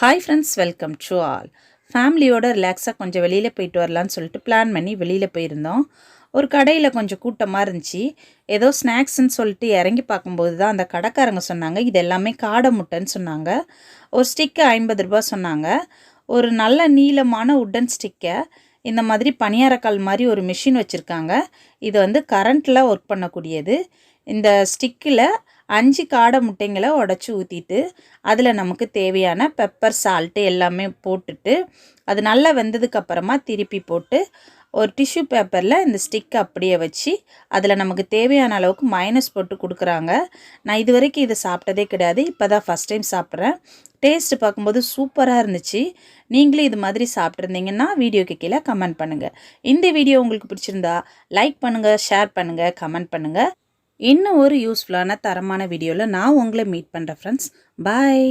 Hi friends welcome to all ஃபேமிலியோட ரிலாக்ஸாக கொஞ்சம் வெளியில் போயிட்டு வரலான்னு சொல்லிட்டு பிளான் பண்ணி வெளியில் போயிருந்தோம். ஒரு கடையில் கொஞ்சம் கூட்டமாக இருந்துச்சு. ஏதோ ஸ்நாக்ஸ்ன்னு சொல்லிட்டு இறங்கி பார்க்கும்போது தான் அந்த கடைக்காரங்க சொன்னாங்க இது எல்லாமே காடை முட்டைன்னு சொன்னாங்க. ஒரு ஸ்டிக்கு ஐம்பது ரூபா சொன்னாங்க. ஒரு நல்ல நீளமான உட்டன் ஸ்டிக்கை இந்த மாதிரி பணியாரக்கால் மாதிரி ஒரு மிஷின் வச்சுருக்காங்க. இது வந்து கரண்ட்டில் ஒர்க் பண்ணக்கூடியது. இந்த ஸ்டிக்கில் அஞ்சு காடை முட்டைங்களை உடச்சி ஊற்றிட்டு அதில் நமக்கு தேவையான பெப்பர் சால்ட்டு எல்லாமே போட்டுட்டு அது நல்லா வெந்ததுக்கு அப்புறமா திருப்பி போட்டு ஒரு டிஷ்யூ பேப்பரில் இந்த ஸ்டிக் அப்படியே வச்சு அதில் நமக்கு தேவையான அளவுக்கு மைனஸ் போட்டு கொடுக்குறாங்க. நான் இது வரைக்கும் இதை சாப்பிட்டதே கிடையாது இப்போ தான் ஃபஸ்ட் டைம் சாப்பிட்றேன். டேஸ்ட் பார்க்கும்போது சூப்பராக இருந்துச்சு. நீங்களும் இது மாதிரி சாப்பிட்ருந்தீங்கன்னா வீடியோக்கு கீழே கமெண்ட் பண்ணுங்கள் இந்த வீடியோ உங்களுக்கு பிடிச்சிருந்தா லைக் பண்ணுங்கள் ஷேர் பண்ணுங்கள் கமெண்ட் பண்ணுங்கள் இன்னும் ஒரு யூஸ்ஃபுல்லான தரமான வீடியோவில் நான் உங்களை மீட் பண்ணுறேன் ஃப்ரெண்ட்ஸ் பாய்